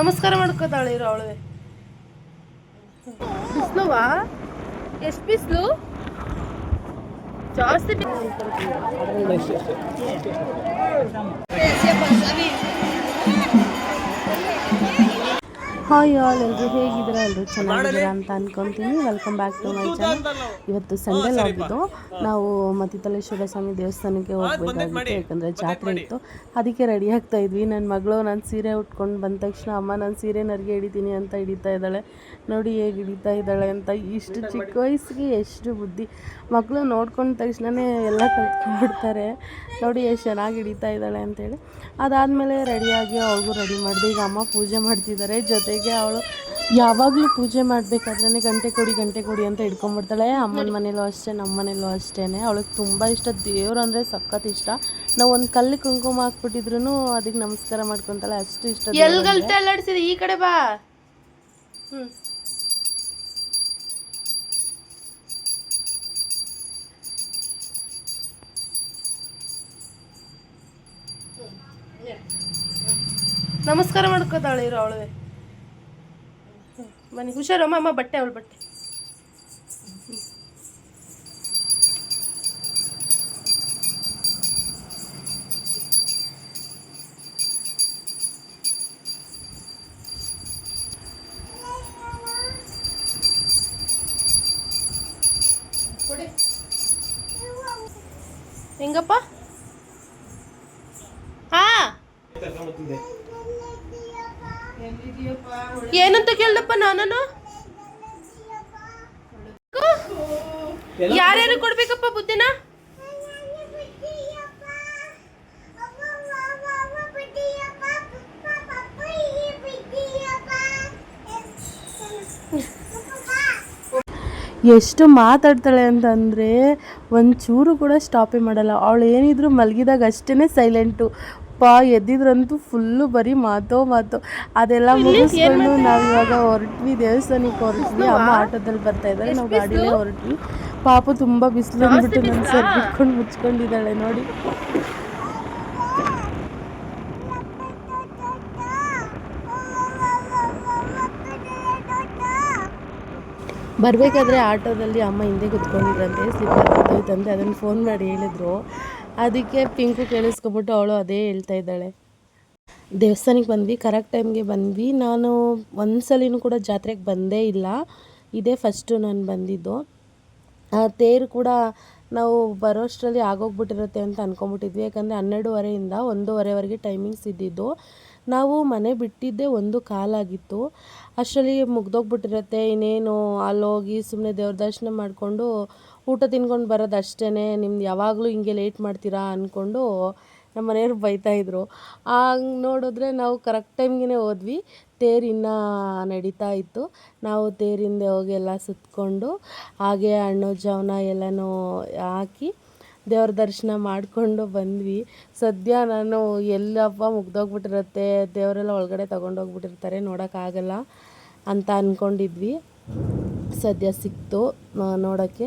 ನಮಸ್ಕಾರ ಮಾಡ್ಕೋತಾಳೆ ಇರೋ ಅವಳವೆ ಬಿಸ್ಲುವಾ? ಎಷ್ಟು ಬಿಸ್ಲು? ಜಾಸ್ತಿ ಹಾಯ್ ಆಲ್ ಎಲ್ಲರೂ ಹೇಗಿದ್ದೀರಾ? ಎಲ್ಲರೂ ಚೆನ್ನಾಗಿದ್ದೀರಾ ಅಂತ ಅನ್ಕೊಂತೀನಿ. Welcome back to my channel ಇವತ್ತು ಸಂಡೇ ಆಗಿದ್ದು ನಾವು ಮತಿತಲೇಶ್ವರ ಸ್ವಾಮಿ ದೇವಸ್ಥಾನಕ್ಕೆ ಹೋಗ್ಬೇಕಾಗಿತ್ತು ಯಾಕಂದರೆ ಜಾತ್ರೆ ಇತ್ತು. ಅದಕ್ಕೆ ರೆಡಿ ಆಗ್ತಾ ಇದ್ವಿ. ನನ್ನ ಮಗಳು ನಾನು ಸೀರೆ ಉಟ್ಕೊಂಡು ಬಂದ ತಕ್ಷಣ ಅಮ್ಮ ನಾನು ಸೀರೆ ನರಿಗೆ ಹಿಡಿತೀನಿ ಅಂತ ಹಿಡಿತಾ ಇದ್ದಾಳೆ. ನೋಡಿ ಹೇಗೆ ಹಿಡಿತಾ ಇದ್ದಾಳೆ ಅಂತ. ಇಷ್ಟು ಚಿಕ್ಕ ವಯಸ್ಸಿಗೆ ಎಷ್ಟು ಬುದ್ಧಿ. ಮಕ್ಕಳು ನೋಡ್ಕೊಂಡ ತಕ್ಷಣವೇ ಎಲ್ಲ ಕಲ್ತ್ಕೊಂಡ್ಬಿಡ್ತಾರೆ. ನೋಡಿ ಎಷ್ಟು ಚೆನ್ನಾಗಿ ಹಿಡಿತಾ ಇದ್ದಾಳೆ ಅಂತೇಳಿ ಅದಾದಮೇಲೆ ರೆಡಿಯಾಗಿ ಅವ್ರಿಗೂ ರೆಡಿ ಮಾಡಿದೆ. ಈಗ ಅಮ್ಮ ಪೂಜೆ ಮಾಡ್ತಿದ್ದಾರೆ. ಜೊತೆಗೆ ಅವಳು ಯಾವಾಗಲೂ ಪೂಜೆ ಮಾಡಬೇಕಾದ್ರೆ ಗಂಟೆ ಕೊಡಿ ಗಂಟೆ ಕೊಡಿ ಅಂತ ಇಟ್ಕೊಂಡ್ಬಿಡ್ತಾಳೆ ಅಮ್ಮನ ಮನೇಲೂ ಅಷ್ಟೇ ನಮ್ಮ ಮನೇಲೂ ಅಷ್ಟೇ ಅವಳಿಗೆ ತುಂಬ ಇಷ್ಟ. ದೇವ್ರು ಅಂದರೆ ಸಖತ್ ಇಷ್ಟ. ನಾವು ಒಂದು ಕಲ್ಲು ಕುಂಕುಮ ಹಾಕ್ಬಿಟ್ಟಿದ್ರು ಅದಕ್ಕೆ ನಮಸ್ಕಾರ ಮಾಡ್ಕೊತಾಳೆ. ಅಷ್ಟು ಇಷ್ಟ ಈ ಕಡೆ ಬಾ. ಹ್ಞೂ ನಮಸ್ಕಾರ ಮಾಡ್ಕೋತಾಳೆ ಇರೋ ಅವಳವೆ ಬನ್ನಿ ಹುಷಾರಮ್ಮ ಅಮ್ಮ ಬಟ್ಟೆ ಅವಳು ಬಟ್ಟೆ. ಹೆಂಗಪ್ಪ? ಹಾ. ಏನಂತ ಕೇಳ್ದಪ್ಪ ನಾನು ಯಾರ್ಯಾರು ಕೊಡ್ಬೇಕಪ್ಪ ಬುದ್ಧಿನ? ಎಷ್ಟು ಮಾತಾಡ್ತಾಳೆ ಅಂತಂದರೆ ಒಂಚೂರು ಕೂಡ ಸ್ಟಾಪೇ ಮಾಡಲ್ಲ. ಅವಳು ಏನಿದ್ರು ಮಲಗಿದಾಗ ಅಷ್ಟೇ ಸೈಲೆಂಟು ಪಾ ಎದ್ದಿದ್ರಂತೂ ಫುಲ್ಲು ಬರೀ ಮಾತೋ ಮಾತೋ. ಅದೆಲ್ಲ ಮುಗಿಸ್ಕೊಂಡು ನಾವು ಇವಾಗ ಹೊರಟ್ವಿ ದೇವಸ್ಥಾನಕ್ಕೆ ಹೊರಟ್ವಿ. ಅಮ್ಮ ಆಟೋದಲ್ಲಿ ಬರ್ತಾ ಇದ್ದಾರೆ ನಾವು ಗಾಡಿಲೇ ಹೊರಟ್ವಿ. ಪಾಪ ತುಂಬ ಬಿಸಿಲು ಅಂದ್ಬಿಟ್ಟು ನನ್ನ ಸರ್ ಬಿಟ್ಕೊಂಡು ಮುಚ್ಕೊಂಡಿದ್ದಾಳೆ ನೋಡಿ. ಬರಬೇಕಾದ್ರೆ ಆಟೋದಲ್ಲಿ ಅಮ್ಮ ಹಿಂದೆ ಕುತ್ಕೊಂಡಿದ್ರಂತೆ ಸ್ಲಿಪ್ಪರ್ ತಂದೆ ಅದನ್ನು ಫೋನ್ ಮಾಡಿ ಹೇಳಿದ್ರು. ಅದಕ್ಕೆ ಪಿಂಕು ಕೇಳಿಸ್ಕೊಬಿಟ್ಟು ಅವಳು ಅದೇ ಹೇಳ್ತಾ ಇದ್ದಾಳೆ. ದೇವಸ್ಥಾನಕ್ಕೆ ಬಂದ್ವಿ ಕರೆಕ್ಟ್ ಟೈಮ್ಗೆ ಬಂದ್ವಿ. ನಾನು ಒಂದು ಸಲಿನೂ ಕೂಡ ಜಾತ್ರೆಗೆ ಬಂದೇ ಇಲ್ಲ. ಇದೇ ಫಸ್ಟು ನಾನು ಬಂದಿದ್ದು. ಆ ತೇರು ಕೂಡ ನಾವು ಬರೋಷ್ಟರಲ್ಲಿ ಆಗೋಗ್ಬಿಟ್ಟಿರುತ್ತೆ ಅಂತ ಅಂದ್ಕೊಂಬಿಟ್ಟಿದ್ವಿ ಯಾಕಂದರೆ ಹನ್ನೆರಡುವರೆಯಿಂದ ಒಂದೂವರೆವರೆಗೆ ಟೈಮಿಂಗ್ಸ್ ಇದ್ದಿದ್ದು. ನಾವು ಮನೆ ಬಿಟ್ಟಿದ್ದೇ ಒಂದು ಕಾಲಾಗಿತ್ತು ಅಷ್ಟರಲ್ಲಿ ಮುಗ್ದೋಗ್ಬಿಟ್ಟಿರುತ್ತೆ. ಇನ್ನೇನು ಅಲ್ಲೋಗಿ ಸುಮ್ಮನೆ ದೇವ್ರ ದರ್ಶನ ಮಾಡಿಕೊಂಡು ಊಟ ತಿನ್ಕೊಂಡು ಬರೋದು ಅಷ್ಟೇ ನಿಮ್ದು ಯಾವಾಗಲೂ ಹಿಂಗೆ ಲೇಟ್ ಮಾಡ್ತೀರಾ ಅಂದ್ಕೊಂಡು ನಮ್ಮ ಮನೆಯವ್ರು ಬೈತಾಯಿದ್ರು ಆಗ ನೋಡಿದ್ರೆ ನಾವು ಕರೆಕ್ಟ್ ಟೈಮ್ಗೆ ಹೋದ್ವಿ. ತೇರು ಇನ್ನೂ ನಡೀತಾ ಇತ್ತು. ನಾವು ತೇರಿಂದೆ ಹೋಗಿ ಎಲ್ಲ ಸುತ್ತಕೊಂಡು ಹಾಗೆ ಹಣ್ಣು, ಜವನ ಎಲ್ಲನೂ ಹಾಕಿ ದೇವ್ರ ದರ್ಶನ ಮಾಡಿಕೊಂಡು ಬಂದ್ವಿ. ಸದ್ಯ ನಾನು ಎಲ್ಲಪ್ಪ ಮುಗ್ದೋಗ್ಬಿಟ್ಟಿರುತ್ತೆ, ದೇವರೆಲ್ಲ ಒಳಗಡೆ ತೊಗೊಂಡೋಗ್ಬಿಟ್ಟಿರ್ತಾರೆ ನೋಡೋಕ್ಕಾಗಲ್ಲ ಅಂತ ಅಂದ್ಕೊಂಡಿದ್ವಿ ಸದ್ಯ ಸಿಕ್ತು ನೋಡೋಕ್ಕೆ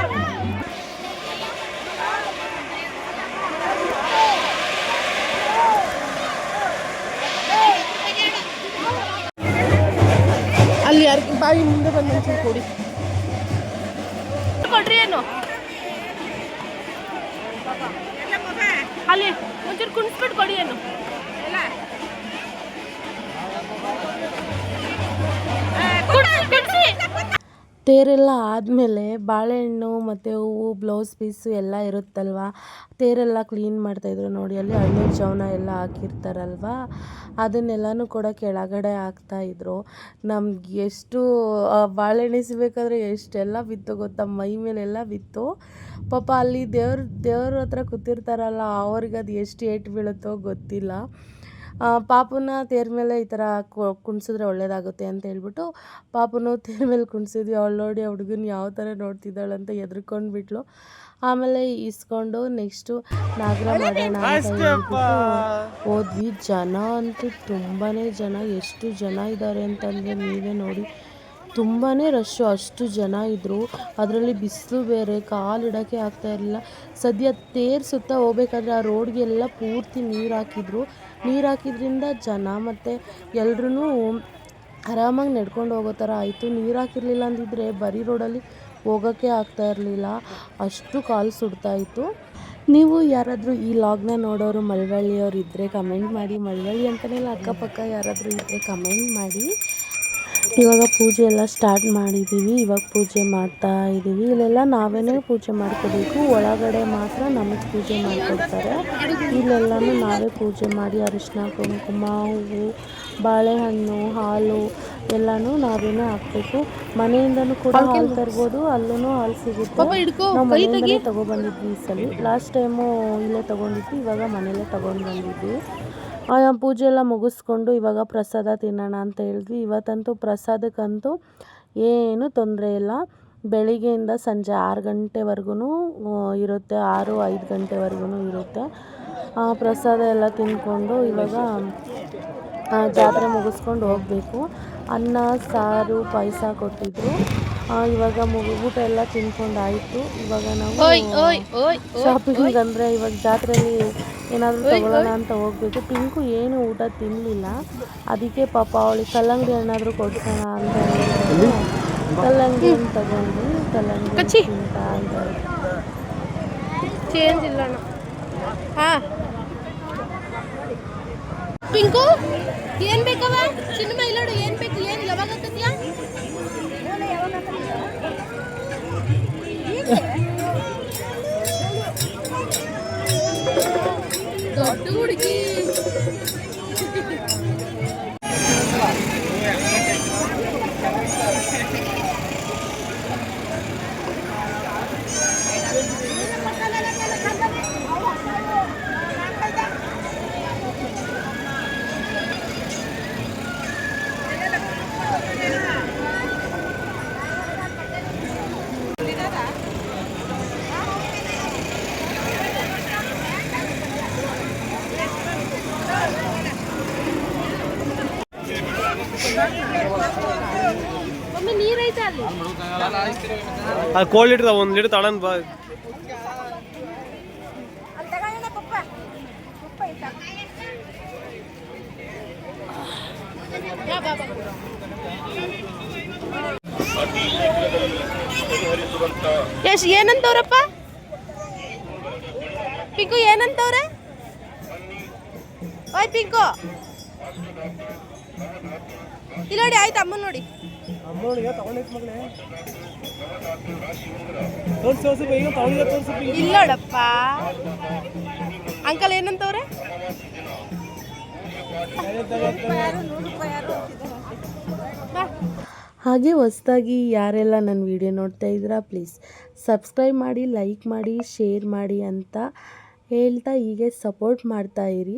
ಬಾಯಿ ಮುಂದೆ ಬಂದು ಒಂಚೂರು ಕೊಡಿ. ಕೊಡ್ರಿ ಏನು? ಅಲ್ಲಿ ಒಂಚೂರು ಕುಣಿಸ್ಬಿಟ್ಟು ಕೊಡಿ ಏನು? ತೇರೆಲ್ಲ ಆದಮೇಲೆ ಬಾಳೆಹಣ್ಣು ಮತ್ತು ಹೂವು ಬ್ಲೌಸ್ ಪೀಸು ಎಲ್ಲ ಇರುತ್ತಲ್ವ? ತೇರೆಲ್ಲ ಕ್ಲೀನ್ ಮಾಡ್ತಾಯಿದ್ರು ನೋಡಿ, ಅಲ್ಲಿ ಹಣ್ಣು ಚೌನ ಎಲ್ಲ ಹಾಕಿರ್ತಾರಲ್ವ? ಅದನ್ನೆಲ್ಲನೂ ಕೂಡ ಕೆಳಗಡೆ ಹಾಕ್ತಾಯಿದ್ರು ನಮ್ಗೆ ಎಷ್ಟು ಬಾಳೆಹಣ್ಣು ಸಿಗಬೇಕಾದ್ರೆ ಎಷ್ಟೆಲ್ಲ ಬಿತ್ತು ಗೊತ್ತಾ? ಮೈ ಮೇಲೆಲ್ಲ ಬಿತ್ತು. ಪಾಪ ಅಲ್ಲಿ ದೇವ್ರ ದೇವ್ರ ಹತ್ರ ಕೂತಿರ್ತಾರಲ್ಲ, ಅವ್ರಿಗೆ ಅದು ಎಷ್ಟು ಏಟು ಬೀಳುತ್ತೋ ಗೊತ್ತಿಲ್ಲ. ಪಾಪುನ ತೇರ್ ಮೇಲೆ ಈ ಥರ ಕುಣ್ಸಿದ್ರೆ ಒಳ್ಳೇದಾಗುತ್ತೆ ಅಂತ ಹೇಳ್ಬಿಟ್ಟು ಪಾಪುನು ತೇರ್ ಮೇಲೆ ಕುಣ್ಸಿದ್ವಿ. ಅವಳು ನೋಡಿ ಆ ಹುಡುಗನ ಯಾವ ಥರ ನೋಡ್ತಿದ್ದಾಳೆ ಅಂತ ಎದ್ರುಕೊಂಡು ಬಿಟ್ಲು. ಆಮೇಲೆ ಇಸ್ಕೊಂಡು ನೆಕ್ಸ್ಟು ನಾಗರ ಮಾಡೋಣ ಹೋದ್ವಿ. ಜನ ಅಂತೂ ತುಂಬಾ ಜನ ಎಷ್ಟು ಜನ ಇದ್ದಾರೆ ಅಂತಂದರೆ ನೀವೇ ನೋಡಿ. ತುಂಬಾ ರಶ್ಶು ಅಷ್ಟು ಜನ ಇದ್ದರು ಅದರಲ್ಲಿ ಬಿಸಿಲು ಬೇರೆ ಕಾಲಿಡೋಕ್ಕೆ ಆಗ್ತಾ ಇರಲಿಲ್ಲ. ಸದ್ಯ ತೇರ್ ಸುತ್ತ ಹೋಗ್ಬೇಕಾದ್ರೆ ಆ ರೋಡ್ಗೆಲ್ಲ ಪೂರ್ತಿ ನೀರು ಹಾಕಿದ್ರು. ನೀರು ಹಾಕಿದ್ರಿಂದ ಜನ ಮತ್ತು ಎಲ್ರೂ ಆರಾಮಾಗಿ ನಡ್ಕೊಂಡು ಹೋಗೋ ಥರ ಆಯಿತು. ನೀರು ಹಾಕಿರಲಿಲ್ಲ ಅಂದಿದ್ದರೆ ಬರೀ ರೋಡಲ್ಲಿ ಹೋಗೋಕ್ಕೆ ಆಗ್ತಾ ಇರಲಿಲ್ಲ. ಅಷ್ಟು ಕಾಲು ಸುಡ್ತಾ ಇತ್ತು. ನೀವು ಯಾರಾದರೂ ಈ ಲಾಗ್ನ ನೋಡೋರು ಮಳವಳ್ಳಿಯವ್ರು ಇದ್ದರೆ ಕಮೆಂಟ್ ಮಾಡಿ. ಮಳವಳ್ಳಿ ಅಂತಲೇ ಅಲ್ಲ ಅಕ್ಕಪಕ್ಕ ಯಾರಾದರೂ ಇದ್ದರೆ ಕಮೆಂಟ್ ಮಾಡಿ. ಇವಾಗ ಪೂಜೆ ಎಲ್ಲ ಸ್ಟಾರ್ಟ್ ಮಾಡಿದ್ದೀವಿ ಇವಾಗ ಪೂಜೆ ಮಾಡ್ತಾ ಇದ್ದೀವಿ ಇಲ್ಲೆಲ್ಲ ನಾವೇ ಪೂಜೆ ಮಾಡ್ಕೋಬೇಕು. ಒಳಗಡೆ ಮಾತ್ರ ನಮಗೆ ಪೂಜೆ ಮಾಡಿಕೊಡ್ತಾರೆ. ಇಲ್ಲೆಲ್ಲನೂ ನಾವೇ ಪೂಜೆ ಮಾಡಿ ಅರಿಶಿನ ಕುಂಕುಮ ಹೂವು ಬಾಳೆಹಣ್ಣು ಹಾಲು ಎಲ್ಲನೂ ನಾವೇನೇ ಹಾಕ್ಬೇಕು. ಮನೆಯಿಂದನೂ ಕೂಡ ಹಾಲು ತರ್ಬೋದು. ಅಲ್ಲೂ ಹಾಲು ಸಿಗುತ್ತೆ. ನಾವು ಮನೆಯಿಂದಲೇ ತೊಗೊಬಂದಿದ್ವಿ ಈ ಸಲ. ಲಾಸ್ಟ್ ಟೈಮು ಇಲ್ಲೇ ತೊಗೊಂಡಿದ್ವಿ ಇವಾಗ ಮನೆಯಲ್ಲೇ ತೊಗೊಂಡು ಬಂದಿದ್ವಿ. ಪೂಜೆ ಎಲ್ಲ ಮುಗಿಸ್ಕೊಂಡು ಇವಾಗ ಪ್ರಸಾದ ತಿನ್ನೋಣ ಅಂತ ಹೇಳಿದ್ವಿ. ಇವತ್ತಂತೂ ಪ್ರಸಾದಕ್ಕಂತೂ ಏನು ತೊಂದರೆ ಇಲ್ಲ. ಬೆಳಿಗ್ಗೆಯಿಂದ ಸಂಜೆ ಆರು ಗಂಟೆವರೆಗೂ ಇರುತ್ತೆ. ಆರು ಐದು ಗಂಟೆವರೆಗೂ ಇರುತ್ತೆ. ಪ್ರಸಾದ ಎಲ್ಲ ತಿಂದ್ಕೊಂಡು ಇವಾಗ ಜಾತ್ರೆ ಮುಗಿಸ್ಕೊಂಡು ಹೋಗಬೇಕು. ಅನ್ನ ಸಾರು ಪಾಯಸ ಕೊಟ್ಟಿದ್ರು. ಇವಾಗ ಮುಗಿ ಊಟ ಎಲ್ಲ ತಿನ್ಕೊಂಡು ಆಯಿತು ಇವಾಗ ನಾವು ಶಾಪಿಂಗ್ ಅಂದರೆ ಇವಾಗ ಜಾತ್ರೆಯಲ್ಲಿ ಏನಾದರೂ ತಗೊಳ್ಳೋಣ ಅಂತ ಹೋಗ್ಬೇಕು ಪಿಂಕು ಏನು ಊಟ ತಿನ್ನಲಿಲ್ಲ ಅದಕ್ಕೆ ಪಾಪ ಅವಳಿಗೆ ಕಲ್ಲಂಗಡಿ ಹಣ್ಣಾದರೂ ಕೊಡ್ಸೋಣ ಅಂತ ಹೇಳಿ ಕಲ್ಲಂಗಡಿ ಹಣ್ಣು ತಗೊಂಡು ಕಲ್ಲಂಗಡಿ ಹಣ್ಣು ತಿಂತಾ ಇದ್ದಾರೆ ಚೇಂಜ್ ಇಲ್ಲ ಹಾ. ಪಿಂಕು ಏನ್ ಬೇಕವ ಸಿನಿಮಾ ಇಲ್ಲೋಡು ಏನ್ ಬೇಕು ಏನ್ ಯಾವಾಗ ಆಗ್ತದ್ಯಾ കൂടിക്ക് ಅದು ಕೋಲ್ಡ್ ಲೀಟ್ರ್ ಒಂದು ಲೀಟ್ರ್ ತಗೊಂಡ್ ಬಾ ಯಾ ಬಾಬಾ ಯಶ್ ಏನಂತವ್ರಪ್ಪ ಪಿಂಕು ಏನಂತವ್ರೆ ಓಯ್ ಪಿಂಕು ಇಲ್ಲಿ ನೋಡಿ ಆಯ್ತು ಅಮ್ಮ ನೋಡಿ. ಅಮ್ಮನಿಗೆ ತಗೊಂಡೈತೆ ಮಗಳೇ. ತೋರ್ಸಿ ತೋರ್ಸಿ ಈಗ ತಗೊಂಡಿದ್ದೆ ತೋರ್ಸಿ ಇಲ್ಲ ನೋಡಪ್ಪ. ಅಂಕಲ್ ಏನಂತವ್ರೆ? ಹಾಗೆ ಹೊಸ್ದಾಗಿ ಯಾರೆಲ್ಲ ನನ್ನ ವಿಡಿಯೋ ನೋಡ್ತಾ ಇದ್ದೀರಾ ಪ್ಲೀಸ್ ಸಬ್ಸ್ಕ್ರೈಬ್ ಮಾಡಿ ಲೈಕ್ ಮಾಡಿ ಶೇರ್ ಮಾಡಿ ಅಂತ ಹೇಳ್ತಾ ಹೀಗೆ ಸಪೋರ್ಟ್ ಮಾಡ್ತಾ ಇರಿ.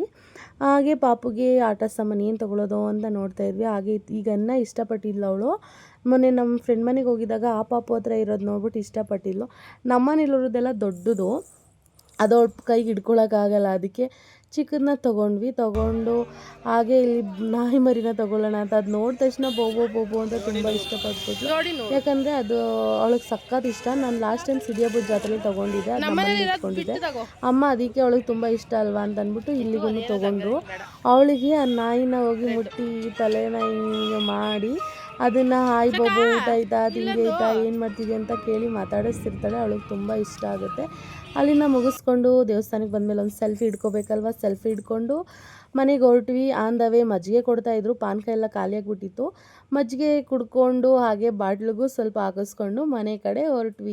ಹಾಗೆ ಪಾಪುಗೆ ಆಟ ಸಾಮಾನು ಏನು ತೊಗೊಳೋದು ಅಂತ ನೋಡ್ತಾ ಇದ್ವಿ. ಹಾಗೆ ಈಗ ಅನ್ನ ಇಷ್ಟಪಟ್ಟಿದ್ಲು ಅವಳು. ಮೊನ್ನೆ ನಮ್ಮ ಫ್ರೆಂಡ್ ಮನೆಗೆ ಹೋಗಿದ್ದಾಗ ಆ ಪಾಪು ಹತ್ರ ಇರೋದು ನೋಡ್ಬಿಟ್ಟು ಇಷ್ಟಪಟ್ಟಿದ್ಲು. ನಮ್ಮನೇಲಿರೋದೆಲ್ಲ ದೊಡ್ಡದು. ಅದು ಅವ್ಳ ಕೈಗೆ ಹಿಡ್ಕೊಳಕ್ಕಾಗಲ್ಲ ಅದಕ್ಕೆ ಚಿಕ್ಕದನ್ನ ತೊಗೊಂಡ್ವಿ ತೊಗೊಂಡು ಹಾಗೆ ಇಲ್ಲಿ ನಾಯಿ ಮರಿನ ತೊಗೊಳ್ಳೋಣ ಅಂತ. ಅದು ನೋಡಿದ ತಕ್ಷಣ ಬೋಬೋ ಬೋಬೋ ಅಂತ ತುಂಬ ಇಷ್ಟಪಡ್ಬೋದು ಯಾಕಂದರೆ ಅದು ಅವಳಿಗೆ ಸಖತ್ ಇಷ್ಟ. ನಾನು ಲಾಸ್ಟ್ ಟೈಮ್ ಸಿಡಿಯಬ್ಬದ ಜಾತ್ರೆಲಿ ತೊಗೊಂಡಿದ್ದೆ ಅದು ನಮ್ಮಲ್ಲಿ ಇಟ್ಕೊಂಡಿದ್ದೆ. ಅಮ್ಮ ಅದಕ್ಕೆ ಅವಳಿಗೆ ತುಂಬ ಇಷ್ಟ ಅಲ್ವಾ ಅಂತ ಅಂದ್ಬಿಟ್ಟು ಇಲ್ಲಿಗೂ ತೊಗೊಂಡ್ರು. ಅವಳಿಗೆ ಆ ನಾಯಿನ ಹೋಗಿ ಮುಟ್ಟಿ ತಲೆನ ಹಿಂಗೆ ಮಾಡಿ ಅದನ್ನು ಹಾಯ್ ಬಾಬು ಊಟ ಆಯ್ತಾ? ತಿಂಡಿ ಆಯ್ತಾ? ಏನು ಮಾಡ್ತಿದ್ದೆ ಅಂತ ಕೇಳಿ ಮಾತಾಡಿಸ್ತಿರ್ತಾಳೆ. ಅವಳಿಗೆ ತುಂಬ ಇಷ್ಟ ಆಗುತ್ತೆ. ಅಲ್ಲಿನ ಮುಗಿಸ್ಕೊಂಡು ದೇವಸ್ಥಾನಕ್ಕೆ ಬಂದಮೇಲೆ ಒಂದು ಸೆಲ್ಫಿ ಹಿಡ್ಕೋಬೇಕಲ್ವ ಸೆಲ್ಫಿ ಹಿಡ್ಕೊಂಡು ಮನೆಗೆ ಹೊರಟ್ವಿ. ಆನ್ ದ ವೇ ಮಜ್ಜಿಗೆ ಕೊಡ್ತಾಯಿದ್ರು ಪಾನಕ ಎಲ್ಲ ಖಾಲಿಯಾಗಿಬಿಟ್ಟಿತ್ತು ಮಜ್ಜಿಗೆ ಕುಡ್ಕೊಂಡು ಹಾಗೆ ಬಾಟ್ಲಿಗೂ ಸ್ವಲ್ಪ ಹಾಕಿಸ್ಕೊಂಡು ಮನೆ ಕಡೆ ಹೊರಟ್ವಿ.